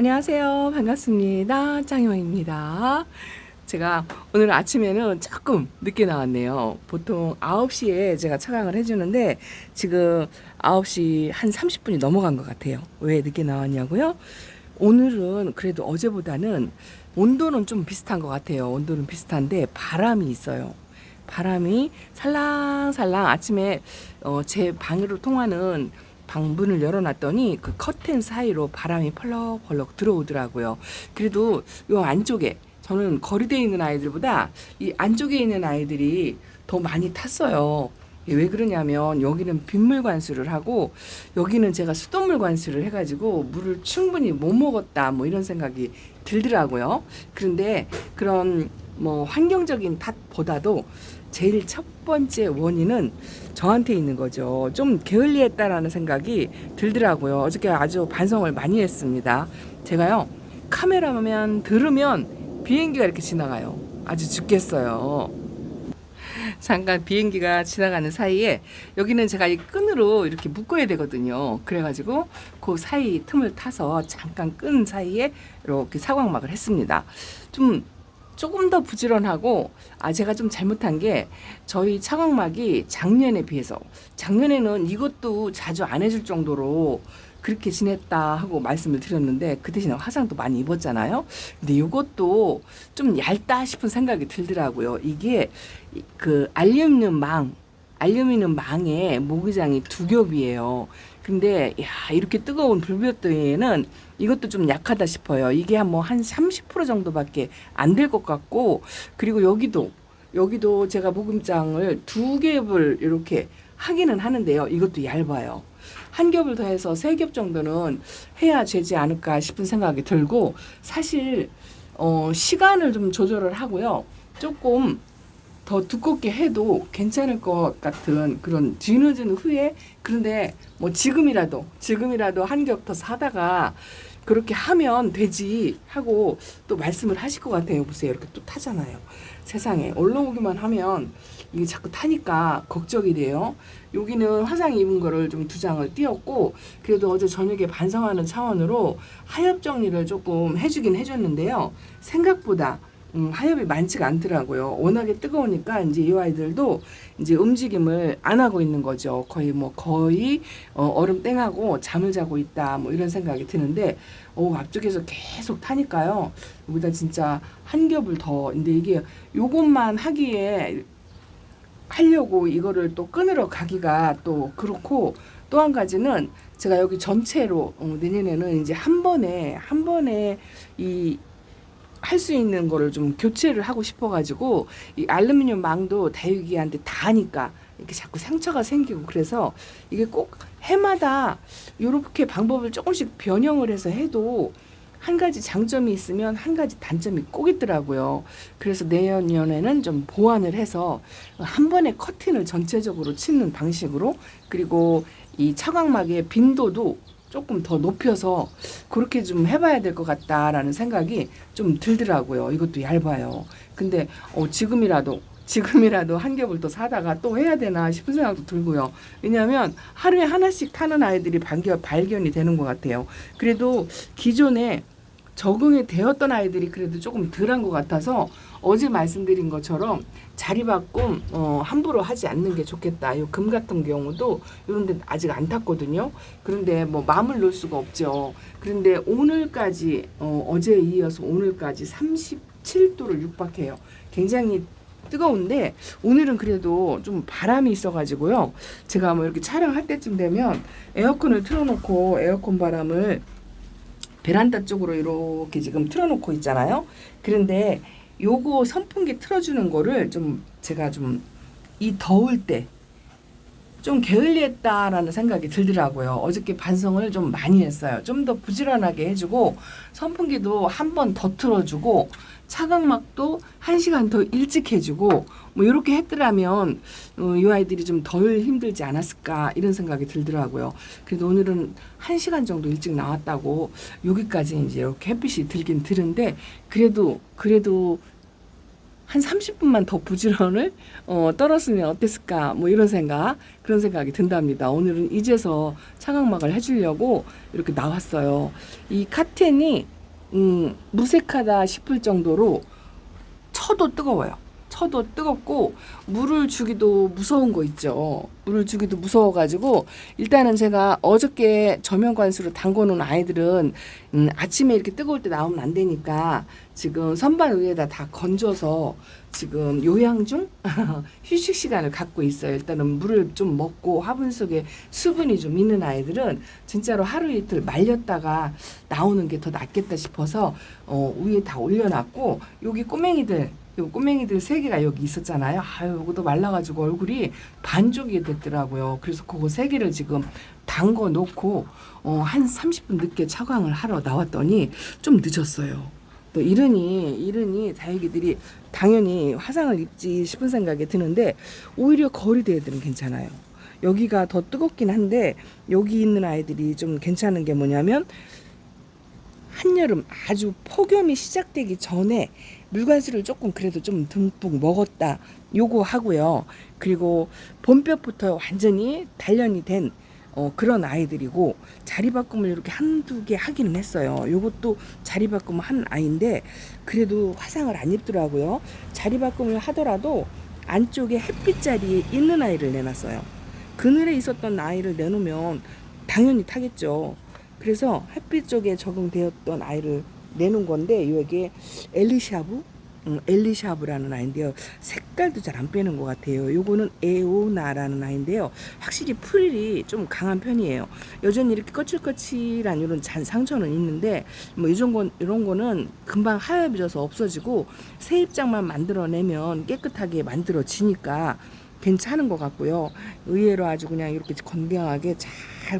안녕하세요. 반갑습니다. 짱영입니다. 제가 오늘 아침에는 조금 늦게 나왔네요. 보통 9시에 제가 차강을 해주는데 지금 9시 한 30분이 넘어간 것 같아요. 왜 늦게 나왔냐고요? 오늘은 그래도 어제보다는 온도는 좀 비슷한 것 같아요. 온도는 비슷한데 바람이 있어요. 바람이 살랑살랑 아침에 어, 제 방으로 통하는 방문을 열어놨더니 그 커튼 사이로 바람이 펄럭펄럭 들어오더라고요. 그래도 요 안쪽에 저는 거리돼 있는 아이들보다 이 안쪽에 있는 아이들이 더 많이 탔어요. 왜 그러냐면 여기는 빗물 관수를 하고 여기는 제가 수돗물 관수를 해가지고 물을 충분히 못 먹었다 뭐 이런 생각이 들더라고요. 그런데 그런 뭐 환경적인 탓보다도 제일 첫 번째 원인은 저한테 있는 거죠. 좀 게을리했다라는 생각이 들더라고요. 어저께 아주 반성을 많이 했습니다. 제가요 카메라만 들으면 비행기가 이렇게 지나가요. 아주 죽겠어요. 잠깐 비행기가 지나가는 사이에 여기는 제가 이 끈으로 이렇게 묶어야 되거든요. 그래가지고 그 사이 틈을 타서 잠깐 끈 사이에 이렇게 사광막을 했습니다. 좀 조금 더 부지런하고 아 제가 좀 잘못한 게 저희 차광막이 작년에 비해서 작년에는 이것도 자주 안 해줄 정도로 그렇게 지냈다 하고 말씀을 드렸는데 그 대신에 화상도 많이 입었잖아요. 근데 이것도 좀 얇다 싶은 생각이 들더라고요. 이게 이- 그 알루미늄 망, 알루미늄 망에 모기장이 두 겹이에요. 근데 야 이렇게 뜨거운 불볕더위에는 이것도 좀 약하다 싶어요. 이게 한 뭐 한 30% 정도밖에 안 될 것 같고 그리고 여기도 여기도 제가 모금장을 두 겹을 이렇게 하기는 하는데요. 이것도 얇아요. 한 겹을 더해서 세 겹 정도는 해야 되지 않을까 싶은 생각이 들고 사실 어, 시간을 좀 조절을 하고요. 조금 더 두껍게 해도 괜찮을 것 같은 그런 뒤늦은 후에 그런데 뭐 지금이라도 지금이라도 한 겹 더 사다가 그렇게 하면 되지 하고 또 말씀을 하실 것 같아요. 보세요. 이렇게 또 타잖아요. 세상에 올라오기만 하면 이게 자꾸 타니까 걱정이 돼요. 여기는 화상 입은 거를 좀 두 장을 띄었고 그래도 어제 저녁에 반성하는 차원으로 하엽 정리를 조금 해주긴 해줬는데요. 생각보다 음, 하엽이 많지가 않더라고요. 워낙에 뜨거우니까 이제 이 아이들도 이제 움직임을 안 하고 있는 거죠. 거의 뭐 거의 어, 얼음 땡하고 잠을 자고 있다 뭐 이런 생각이 드는데 오 앞쪽에서 계속 타니까요. 여기다 진짜 한 겹을 더 근데 이게 요것만 하기에 하려고 이거를 또 끊으러 가기가 또 그렇고 또 한 가지는 제가 여기 전체로 어, 내년에는 이제 한 번에 한 번에 이 할 수 있는 거를 좀 교체를 하고 싶어가지고 이 알루미늄 망도 다육이한테 다니까 이렇게 자꾸 상처가 생기고 그래서 이게 꼭 해마다 이렇게 방법을 조금씩 변형을 해서 해도 한 가지 장점이 있으면 한 가지 단점이 꼭 있더라고요. 그래서 내년에는 좀 보완을 해서 한 번에 커튼을 전체적으로 치는 방식으로 그리고 이 차광막의 빈도도 조금 더 높여서 그렇게 좀 해봐야 될 것 같다라는 생각이 좀 들더라고요. 이것도 얇아요. 근데 어, 지금이라도 지금이라도 한 겹을 더 사다가 또 해야 되나 싶은 생각도 들고요. 왜냐하면 하루에 하나씩 타는 아이들이 발견, 발견이 되는 것 같아요. 그래도 기존에 적응이 되었던 아이들이 그래도 조금 덜한 것 같아서 어제 말씀드린 것처럼 자리 바꿈 어, 함부로 하지 않는 게 좋겠다. 요 금 같은 경우도 이런 데 아직 안 탔거든요. 그런데 뭐 마음을 놓을 수가 없죠. 그런데 오늘까지 어, 어제 이어서 오늘까지 37도를 육박해요. 굉장히 뜨거운데 오늘은 그래도 좀 바람이 있어가지고요. 제가 뭐 이렇게 촬영할 때쯤 되면 에어컨을 틀어놓고 에어컨 바람을 베란다 쪽으로 이렇게 지금 틀어놓고 있잖아요. 그런데 요거 선풍기 틀어주는 거를 좀 제가 좀 이 더울 때 좀 게을리했다라는 생각이 들더라고요. 어저께 반성을 좀 많이 했어요. 좀 더 부지런하게 해주고 선풍기도 한 번 더 틀어주고 차광막도 한 시간 더 일찍 해주고 뭐 이렇게 했더라면 어, 이 아이들이 좀 덜 힘들지 않았을까 이런 생각이 들더라고요. 그래도 오늘은 한 시간 정도 일찍 나왔다고 여기까지 이제 이렇게 햇빛이 들긴 드는데 그래도 그래도 한 30분만 더 부지런을 어, 떨었으면 어땠을까 뭐 이런 생각 그런 생각이 든답니다. 오늘은 이제서 차각막을 해주려고 이렇게 나왔어요. 이 카텐이 음, 무색하다 싶을 정도로 쳐도 뜨거워요. 쳐도 뜨겁고 물을 주기도 무서운 거 있죠. 물을 주기도 무서워가지고 일단은 제가 어저께 저면 관수로 담궈놓은 아이들은 음, 아침에 이렇게 뜨거울 때 나오면 안 되니까 지금 선반 위에다 다 건져서 지금 요양 중 휴식 시간을 갖고 있어요. 일단은 물을 좀 먹고 화분 속에 수분이 좀 있는 아이들은 진짜로 하루 이틀 말렸다가 나오는 게 더 낫겠다 싶어서 어, 위에 다 올려놨고 여기 꼬맹이들 요 꼬맹이들 세 개가 여기 있었잖아요. 아유, 요것도 말라가지고 얼굴이 반쪽이 됐더라고요. 그래서 그거 세 개를 지금 담궈 놓고 어, 한 30분 늦게 차광을 하러 나왔더니 좀 늦었어요. 또 이러니 이러니 다육이들이 당연히 화상을 입지 싶은 생각이 드는데 오히려 거리대 애들은 괜찮아요. 여기가 더 뜨겁긴 한데 여기 있는 아이들이 좀 괜찮은 게 뭐냐면 한여름 아주 폭염이 시작되기 전에 물관수를 조금 그래도 좀 듬뿍 먹었다 요거 하고요. 그리고 봄볕부터 완전히 단련이 된 어, 그런 아이들이고 자리 바꿈을 이렇게 한두 개 하기는 했어요. 요것도 자리 바꿈 한 아이인데 그래도 화상을 안 입더라고요. 자리 바꿈을 하더라도 안쪽에 햇빛 자리에 있는 아이를 내놨어요. 그늘에 있었던 아이를 내놓으면 당연히 타겠죠. 그래서 햇빛 쪽에 적응되었던 아이를 내놓은 건데 이게 엘리샤브 음, 엘리샤브라는 아이인데요. 색깔도 잘 안 빼는 것 같아요. 요거는 에오나라는 아이인데요. 확실히 프릴이 좀 강한 편이에요. 여전히 이렇게 거칠거칠한 이런 잔 상처는 있는데 뭐 이런 건 이런 거는 금방 하얘져서 없어지고 새 입장만 만들어내면 깨끗하게 만들어지니까 괜찮은 것 같고요. 의외로 아주 그냥 이렇게 건강하게 잘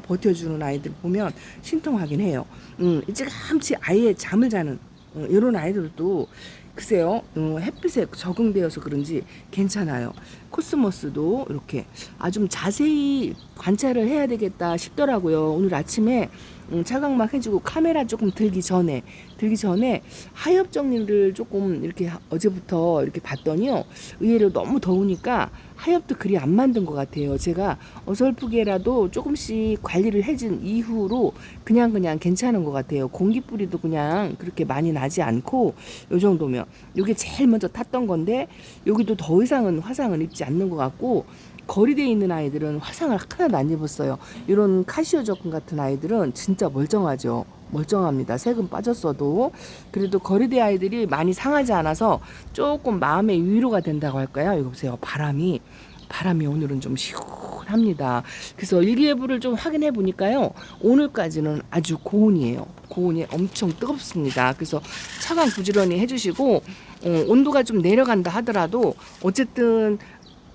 버텨주는 아이들 보면 신통하긴 해요. 음, 일찌감치 아예 잠을 자는 어, 이런 아이들도 글쎄요, 어, 햇빛에 적응되어서 그런지 괜찮아요. 코스모스도 이렇게 아주 좀 자세히 관찰을 해야 되겠다 싶더라고요. 오늘 아침에 음, 차광막 해주고 카메라 조금 들기 전에 들기 전에 하엽 정리를 조금 이렇게 하- 어제부터 이렇게 봤더니요. 의외로 너무 더우니까 하엽도 그리 안 만든 것 같아요. 제가 어설프게라도 조금씩 관리를 해준 이후로 그냥 그냥 괜찮은 것 같아요. 공기 뿌리도 그냥 그렇게 많이 나지 않고 요 정도면 요게 제일 먼저 탔던 건데 여기도 더 이상은 화상을 입지 않는 것 같고 거리대에 있는 아이들은 화상을 하나도 안 입었어요. 이런 카시오 적군 같은 아이들은 진짜 멀쩡하죠. 멀쩡합니다. 색은 빠졌어도 그래도 거리대 아이들이 많이 상하지 않아서 조금 마음의 위로가 된다고 할까요? 이거 보세요. 바람이 바람이 오늘은 좀 시원합니다. 그래서 일기예보를 좀 확인해 보니까요. 오늘까지는 아주 고온이에요. 고온이 엄청 뜨겁습니다. 그래서 차광 부지런히 해주시고 어, 온도가 좀 내려간다 하더라도 어쨌든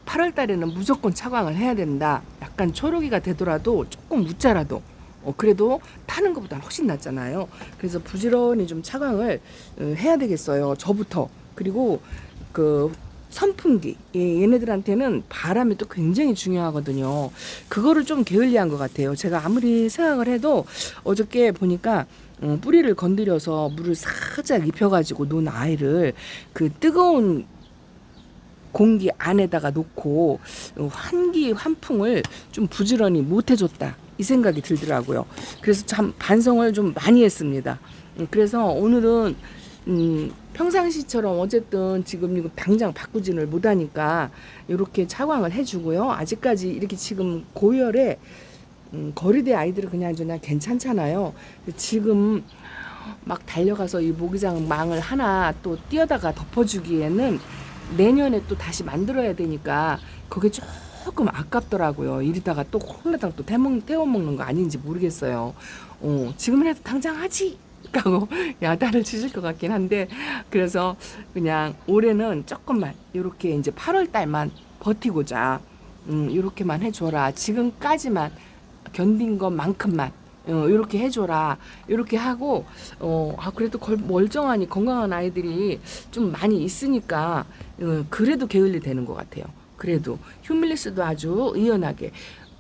8월 달에는 무조건 차광을 해야 된다. 약간 초록이가 되더라도 조금 묻자라도 어, 그래도 타는 것보다 훨씬 낫잖아요. 그래서 부지런히 좀 차광을 어, 해야 되겠어요. 저부터. 그리고 그 선풍기 예, 얘네들한테는 바람이 또 굉장히 중요하거든요. 그거를 좀 게을리한 것 같아요. 제가 아무리 생각을 해도 어저께 보니까 어, 뿌리를 건드려서 물을 살짝 입혀가지고 논 아이를 그 뜨거운 공기 안에다가 놓고 어, 환기 환풍을 좀 부지런히 못 해줬다 이 생각이 들더라고요. 그래서 참 반성을 좀 많이 했습니다. 음, 그래서 오늘은 음, 평상시처럼 어쨌든 지금 이거 당장 바꾸지를 못하니까 이렇게 차광을 해주고요. 아직까지 이렇게 지금 고열에 음, 거리대 아이들은 그냥 그냥 괜찮잖아요. 지금 막 달려가서 이 모기장 망을 하나 또 뛰어다가 덮어주기에는 내년에 또 다시 만들어야 되니까 그게 조금 아깝더라고요. 이러다가 또 홀라당 또 태먹, 태워 먹는 거 아닌지 모르겠어요. 어, 지금이라도 당장 하지! 하고 야단을 치실 것 같긴 한데 그래서 그냥 올해는 조금만 이렇게 이제 8월 달만 버티고자 음, 이렇게만 해줘라. 지금까지만 견딘 것만큼만 어, 이렇게 해줘라. 이렇게 하고 어, 아 그래도 걸, 멀쩡하니 건강한 아이들이 좀 많이 있으니까 어, 그래도 게을리 되는 것 같아요. 그래도 휴밀리스도 아주 의연하게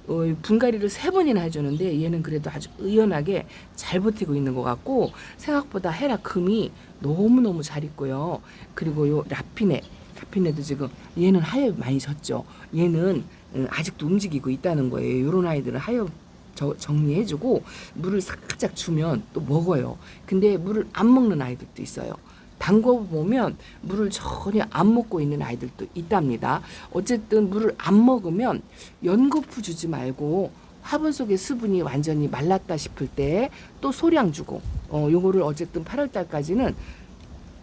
어, 분갈이를 세 번이나 해주는데 얘는 그래도 아주 의연하게 잘 버티고 있는 것 같고 생각보다 헤라 금이 너무 너무 잘 있고요. 그리고 요 라피네 다핀에도 지금 얘는 하엽 많이 졌죠. 얘는 음, 아직도 움직이고 있다는 거예요. 이런 아이들은 하엽 저- 정리해주고 물을 살짝 주면 또 먹어요. 근데 물을 안 먹는 아이들도 있어요. 담궈 보면 물을 전혀 안 먹고 있는 아이들도 있답니다. 어쨌든 물을 안 먹으면 연거푸 주지 말고 화분 속의 수분이 완전히 말랐다 싶을 때 또 소량 주고 어 요거를 어쨌든 8월 달까지는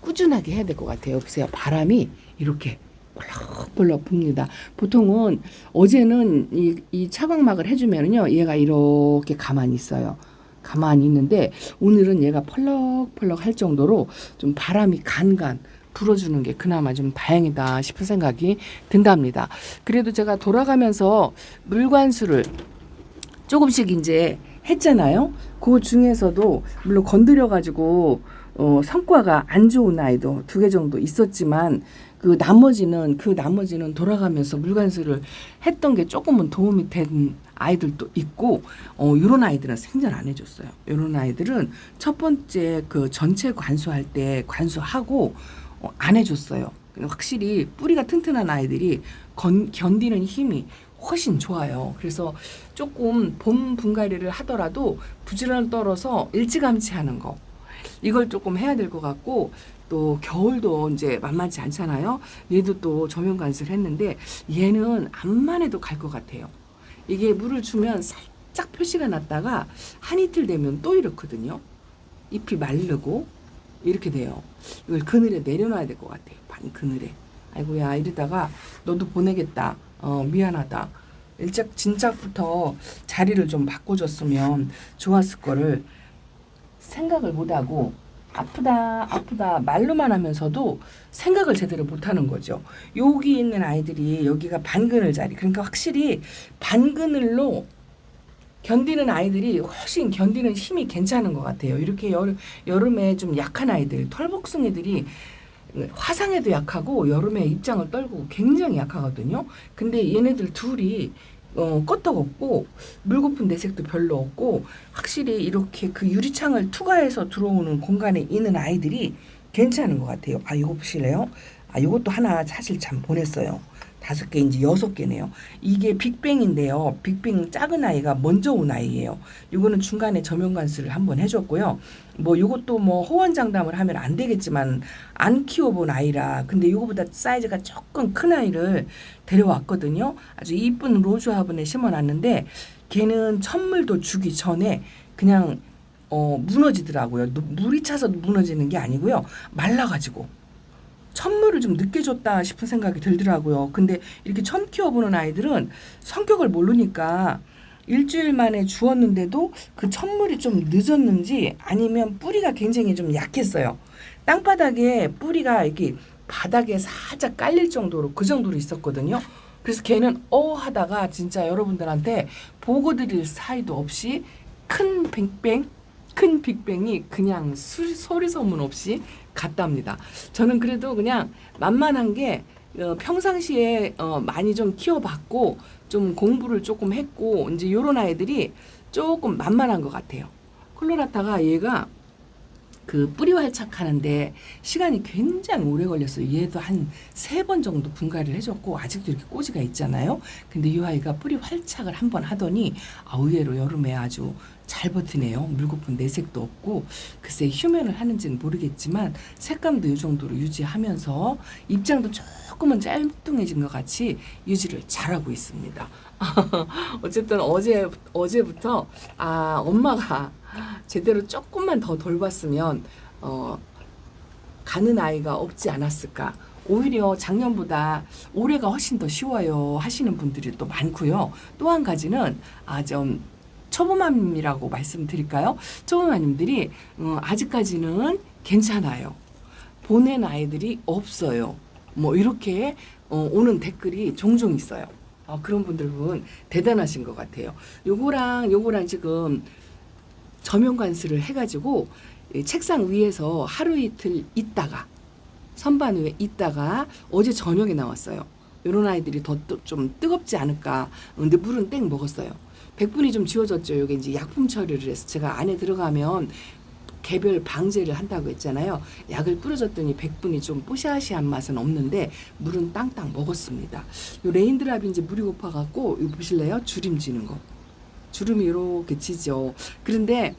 꾸준하게 해야 될 것 같아요. 보세요. 바람이 이렇게 볼럭볼럭 붑니다. 보통은 어제는 이, 이 차광막을 해주면은요, 얘가 이렇게 가만히 있어요. 가만히 있는데 오늘은 얘가 펄럭펄럭 할 정도로 좀 바람이 간간 불어주는 게 그나마 좀 다행이다 싶은 생각이 든답니다. 그래도 제가 돌아가면서 물관수를 조금씩 이제 했잖아요. 그 중에서도 물론 건드려 가지고 어, 성과가 안 좋은 아이도 두 개 정도 있었지만 그 나머지는 그 나머지는 돌아가면서 물관수를 했던 게 조금은 도움이 된 아이들도 있고 어 요런 아이들은 생전 안 해줬어요. 요런 아이들은 첫 번째 그 전체 관수할 때 관수하고 어, 안 해줬어요. 확실히 뿌리가 튼튼한 아이들이 건, 견디는 힘이 훨씬 좋아요. 그래서 조금 봄 분갈이를 하더라도 부지런 떨어서 일찌감치 하는 거 이걸 조금 해야 될 것 같고 또 겨울도 이제 만만치 않잖아요. 얘도 또 조명 관수를 했는데 얘는 암만 해도 갈 것 같아요. 이게 물을 주면 살짝 표시가 났다가 한 이틀 되면 또 이렇거든요. 잎이 마르고 이렇게 돼요. 이걸 그늘에 내려놔야 될 것 같아요. 반 그늘에. 아이고야 이러다가 너도 보내겠다. 어 미안하다. 일찍 진작부터 자리를 좀 바꿔줬으면 좋았을 거를 생각을 못하고 아프다 아프다 말로만 하면서도 생각을 제대로 못하는 거죠. 여기 있는 아이들이 여기가 반그늘 자리 그러니까 확실히 반그늘로 견디는 아이들이 훨씬 견디는 힘이 괜찮은 것 같아요. 이렇게 여름, 여름에 좀 약한 아이들 털복숭이들이 화상에도 약하고 여름에 입장을 떨고 굉장히 약하거든요. 근데 얘네들 둘이 어, 끄떡없고 물고픈 내색도 별로 없고 확실히 이렇게 그 유리창을 투과해서 들어오는 공간에 있는 아이들이 괜찮은 것 같아요. 아 이거 보실래요? 아 이것도 하나 사실 참 보냈어요. 다섯 개인지 여섯 개네요. 이게 빅뱅인데요. 빅뱅 작은 아이가 먼저 온 아이예요. 이거는 중간에 저면관수를 한번 해줬고요. 뭐 이것도 뭐 호언장담을 하면 안 되겠지만 안 키워본 아이라 근데 이거보다 사이즈가 조금 큰 아이를 데려왔거든요. 아주 이쁜 로즈 화분에 심어놨는데 걔는 천물도 주기 전에 그냥 어 무너지더라고요. 노- 물이 차서 무너지는 게 아니고요. 말라가지고. 천물을 좀 늦게 줬다 싶은 생각이 들더라고요. 근데 이렇게 처음 키워보는 아이들은 성격을 모르니까 일주일 만에 주었는데도 그 천물이 좀 늦었는지 아니면 뿌리가 굉장히 좀 약했어요. 땅바닥에 뿌리가 이렇게 바닥에 살짝 깔릴 정도로 그 정도로 있었거든요. 그래서 걔는 어 하다가 진짜 여러분들한테 보고 드릴 사이도 없이 큰 뱅뱅 큰 빅뱅이 그냥 수, 소리 소문 없이 갔답니다. 저는 그래도 그냥 만만한 게 어, 평상시에 어, 많이 좀 키워봤고 좀 공부를 조금 했고 이제 요런 아이들이 조금 만만한 것 같아요. 콜로라타가 얘가 그 뿌리 활착하는데 시간이 굉장히 오래 걸렸어요. 얘도 한 세 번 정도 분갈이를 해줬고 아직도 이렇게 꼬지가 있잖아요. 근데 이 아이가 뿌리 활착을 한 번 하더니 아, 의외로 여름에 아주 잘 버티네요. 물고픈 내색도 없고 글쎄 휴면을 하는지는 모르겠지만 색감도 이 정도로 유지하면서 입장도 조금은 짤뚱해진 것 같이 유지를 잘하고 있습니다. 어쨌든 어제 어제부터 아 엄마가 제대로 조금만 더 돌봤으면 어 가는 아이가 없지 않았을까. 오히려 작년보다 올해가 훨씬 더 쉬워요 하시는 분들이 또 많고요. 또 한 가지는 아좀 초보맘이라고 말씀드릴까요? 초보맘님들이 음, 아직까지는 괜찮아요. 보낸 아이들이 없어요. 뭐 이렇게 어, 오는 댓글이 종종 있어요. 어, 그런 분들은 대단하신 것 같아요. 요거랑 요거랑 지금 저면 관수를 해가지고 이 책상 위에서 하루 이틀 있다가 선반 위에 있다가 어제 저녁에 나왔어요. 이런 아이들이 더 좀 뜨겁지 않을까. 근데 물은 땡 먹었어요. 백분이 좀 지워졌죠. 이게 이제 약품 처리를 해서 제가 안에 들어가면 개별 방제를 한다고 했잖아요. 약을 뿌려줬더니 백분이 좀 뽀샤시한 맛은 없는데 물은 땅땅 먹었습니다. 요 레인드랍이 이제 물이 고파갖고 이거 보실래요? 주름 지는 거. 주름이 이렇게 지죠. 그런데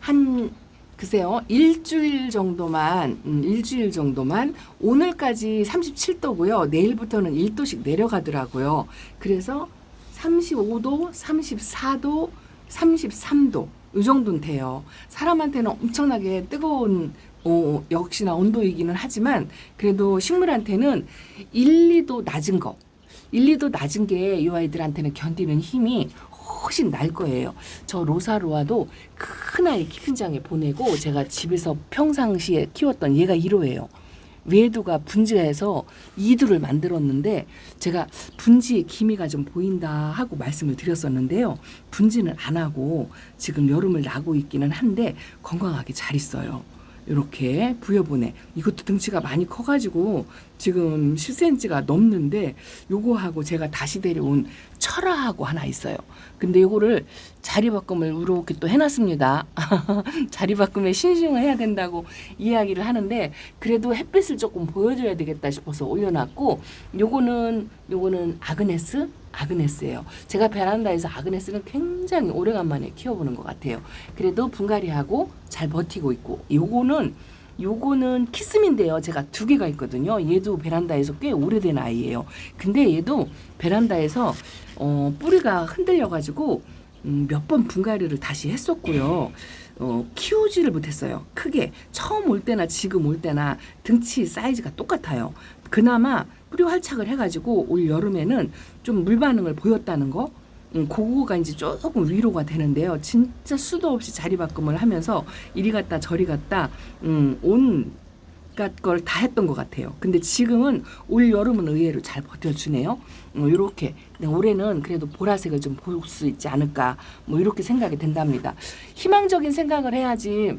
한 글쎄요 일주일 정도만 음, 일주일 정도만 오늘까지 37도고요. 내일부터는 1도씩 내려가더라고요. 그래서 35도 34도 33도 이 정도는 돼요. 사람한테는 엄청나게 뜨거운 어, 역시나 온도이기는 하지만 그래도 식물한테는 1, 2도 낮은 거. 1, 2도 낮은 게 이 아이들한테는 견디는 힘이 훨씬 날 거예요. 저 로사로아도 큰 아이 키핑장에 보내고 제가 집에서 평상시에 키웠던 얘가 1호예요. 외두가 분지해서 이두를 만들었는데 제가 분지의 기미가 좀 보인다 하고 말씀을 드렸었는데요. 분지는 안 하고 지금 여름을 나고 있기는 한데 건강하게 잘 있어요. 이렇게 부여보내. 이것도 등치가 많이 커가지고 지금 10cm가 넘는데 요거하고 제가 다시 데려온 철화하고 하나 있어요. 근데 요거를 자리바꿈을 이렇게 또 해놨습니다. 자리바꿈에 신중을 해야 된다고 이야기를 하는데 그래도 햇빛을 조금 보여줘야 되겠다 싶어서 올려놨고 요거는 요거는 아그네스 아그네스예요. 제가 베란다에서 아그네스는 굉장히 오래간만에 키워보는 것 같아요. 그래도 분갈이하고 잘 버티고 있고 요거는 요거는 키스민데요. 제가 두 개가 있거든요. 얘도 베란다에서 꽤 오래된 아이예요. 근데 얘도 베란다에서 어, 뿌리가 흔들려가지고 음, 몇 번 분갈이를 다시 했었고요. 어, 키우지를 못했어요. 크게 처음 올 때나 지금 올 때나 등치 사이즈가 똑같아요. 그나마 뿌리 활착을 해가지고 올 여름에는 좀 물 반응을 보였다는 거. 음, 그거가 이제 조금 위로가 되는데요. 진짜 수도 없이 자리 바꿈을 하면서 이리 갔다 저리 갔다 음, 온갖 걸다 했던 것 같아요. 근데 지금은 올 여름은 의외로 잘 버텨주네요. 뭐 이렇게 올해는 그래도 보라색을 좀 볼 수 있지 않을까 뭐 이렇게 생각이 된답니다. 희망적인 생각을 해야지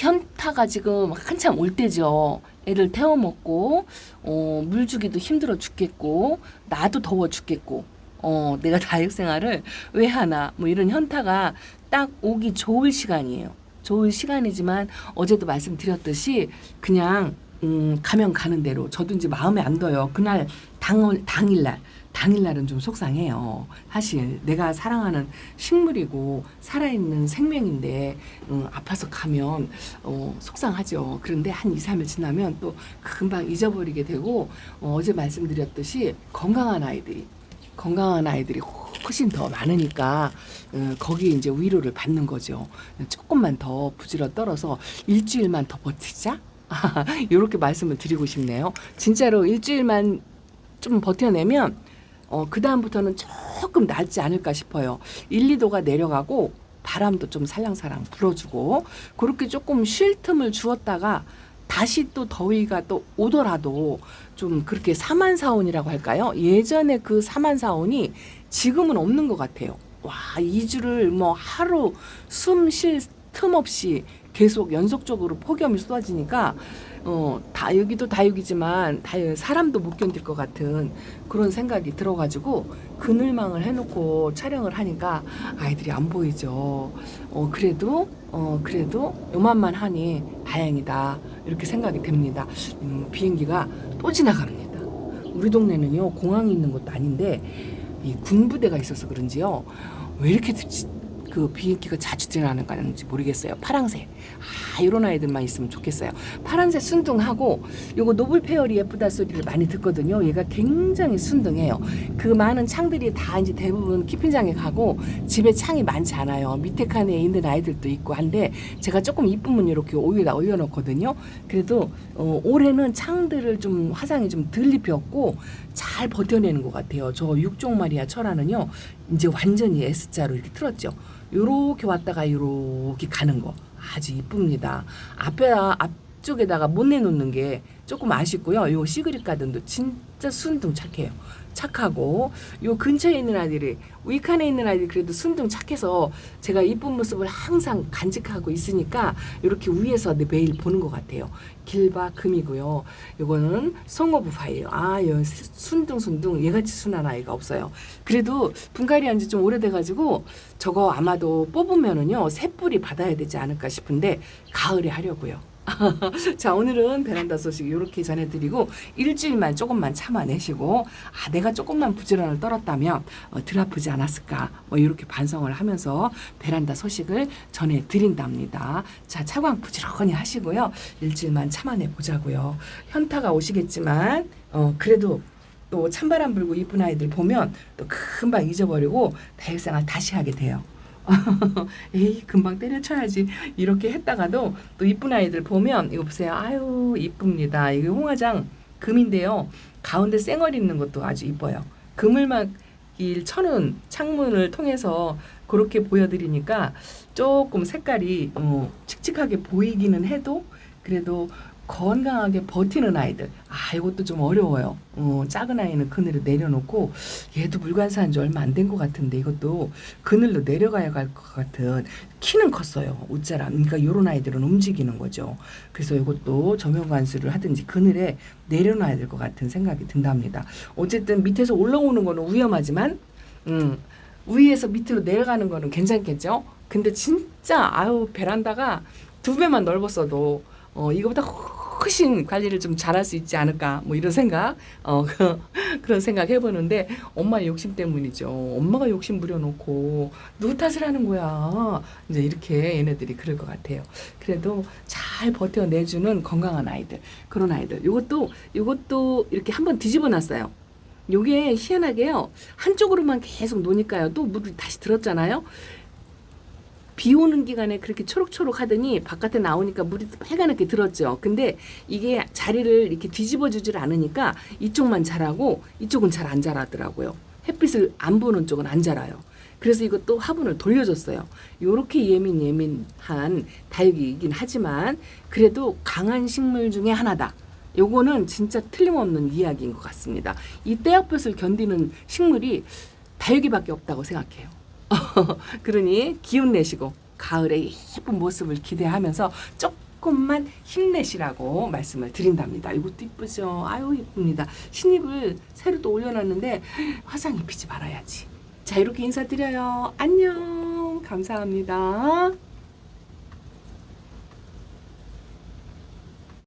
현타가 지금 한참 올 때죠. 애를 태워 먹고 어, 물 주기도 힘들어 죽겠고 나도 더워 죽겠고 어, 내가 다육 생활을 왜 하나 뭐 이런 현타가 딱 오기 좋을 시간이에요. 좋을 시간이지만 어제도 말씀드렸듯이 그냥 음, 가면 가는 대로 저도 이제 마음에 안 둬요. 그날 당, 당일날 당일날은 좀 속상해요. 사실 내가 사랑하는 식물이고 살아있는 생명인데 음, 아파서 가면 어, 속상하죠. 그런데 한 2, 3일 지나면 또 금방 잊어버리게 되고 어, 어제 말씀드렸듯이 건강한 아이들이 건강한 아이들이 훨씬 더 많으니까 어, 거기에 이제 위로를 받는 거죠. 조금만 더 부지런 떨어서 일주일만 더 버티자. 이렇게 말씀을 드리고 싶네요. 진짜로 일주일만 좀 버텨내면 어, 그 다음부터는 조금 낫지 않을까 싶어요. 1, 2도가 내려가고 바람도 좀 살랑살랑 불어주고 그렇게 조금 쉴 틈을 주었다가 다시 또 더위가 또 오더라도 좀 그렇게 사만사온이라고 할까요? 예전에 그 사만사온이 지금은 없는 것 같아요. 와, 2주를 뭐 하루 숨 쉴 틈 없이 계속 연속적으로 폭염이 쏟아지니까 어, 다육이도 다육이지만 다육 사람도 못 견딜 것 같은 그런 생각이 들어가지고 그늘망을 해놓고 촬영을 하니까 아이들이 안 보이죠. 어, 그래도 어, 그래도 요만만 하니 다행이다 이렇게 생각이 됩니다. 음, 비행기가 또 지나갑니다. 우리 동네는요 공항이 있는 것도 아닌데 이 군부대가 있어서 그런지요 왜 이렇게 그 비행기가 자주 지나는 건지 모르겠어요. 파랑새. 아, 이런 아이들만 있으면 좋겠어요. 파란색 순둥하고 요거 노블 페어리 예쁘다 소리를 많이 듣거든요. 얘가 굉장히 순둥해요. 그 많은 창들이 다 이제 대부분 키핑장에 가고 집에 창이 많지 않아요. 밑에 칸에 있는 아이들도 있고 한데 제가 조금 이쁘면 이렇게 위에다 올려놓거든요. 그래도 어, 올해는 창들을 좀 화상이 좀 덜 입혔고 잘 버텨내는 것 같아요. 저 육종 마리아 철화는요. 이제 완전히 S자로 이렇게 틀었죠. 요렇게 왔다가 요렇게 가는 거 아주 이쁩니다. 앞에 앞 앞쪽에다가 못 내놓는 게 조금 아쉽고요. 요 시그릿 가든도 진짜 순둥 착해요. 착하고 요 근처에 있는 아이들이 위칸에 있는 아이들이 그래도 순둥 착해서 제가 이쁜 모습을 항상 간직하고 있으니까 이렇게 위에서 내 매일 보는 것 같아요. 길바 금이고요. 요거는 송어부 파예요. 아, 요 순둥순둥 얘같이 순한 아이가 없어요. 그래도 분갈이 한 지 좀 오래돼가지고 저거 아마도 뽑으면은요 새뿌리 받아야 되지 않을까 싶은데 가을에 하려고요. 자 오늘은 베란다 소식 이렇게 전해드리고 일주일만 조금만 참아내시고 아 내가 조금만 부지런을 떨었다면 어, 덜 아프지 않았을까 뭐 이렇게 반성을 하면서 베란다 소식을 전해드린답니다. 자 차광 부지런히 하시고요 일주일만 참아내 보자고요. 현타가 오시겠지만 어 그래도 또 찬바람 불고 이쁜 아이들 보면 또 금방 잊어버리고 다육생활 다시 하게 돼요. 에이 금방 때려쳐야지. 이렇게 했다가도 또 이쁜 아이들 보면 이거 보세요. 아유 이쁩니다. 이게 홍화장 금인데요. 가운데 쌩얼 있는 것도 아주 이뻐요. 그물막일 천은 창문을 통해서 그렇게 보여드리니까 조금 색깔이 어, 칙칙하게 보이기는 해도 그래도 건강하게 버티는 아이들. 아 이것도 좀 어려워요. 어, 작은 아이는 그늘에 내려놓고 얘도 물관사한 지 얼마 안 된 것 같은데 이것도 그늘로 내려가야 갈 것 같은 키는 컸어요 웃자람 그러니까 요런 아이들은 움직이는 거죠. 그래서 이것도 저명관수를 하든지 그늘에 내려놔야 될 것 같은 생각이 든답니다. 어쨌든 밑에서 올라오는 거는 위험하지만 음, 위에서 밑으로 내려가는 거는 괜찮겠죠? 근데 진짜 아유 베란다가 두 배만 넓었어도 어, 이거보다 훨씬 관리를 좀 잘할 수 있지 않을까 뭐 이런 생각 어 그런 생각 해보는데 엄마의 욕심 때문이죠. 엄마가 욕심 부려놓고 누구 탓을 하는 거야? 이제 이렇게 얘네들이 그럴 것 같아요. 그래도 잘 버텨내주는 건강한 아이들 그런 아이들. 요것도 요것도 이렇게 한번 뒤집어 놨어요. 요게 희한하게요. 한쪽으로만 계속 노니까요. 또 물이 다시 들었잖아요 비 오는 기간에 그렇게 초록초록 하더니 바깥에 나오니까 물이 빨간하게 들었죠. 근데 이게 자리를 이렇게 뒤집어 주질 않으니까 이쪽만 자라고 이쪽은 잘 안 자라더라고요. 햇빛을 안 보는 쪽은 안 자라요. 그래서 이것도 화분을 돌려줬어요. 요렇게 예민 예민한 다육이긴 하지만 그래도 강한 식물 중에 하나다. 요거는 진짜 틀림없는 이야기인 것 같습니다. 이 때약볕을 견디는 식물이 다육이밖에 없다고 생각해요. 그러니 기운 내시고 가을의 예쁜 모습을 기대하면서 조금만 힘내시라고 말씀을 드린답니다. 이것도 이쁘죠? 아유 이쁩니다. 신입을 새로 또 올려놨는데 화장 입히지 말아야지. 자 이렇게 인사드려요. 안녕. 감사합니다.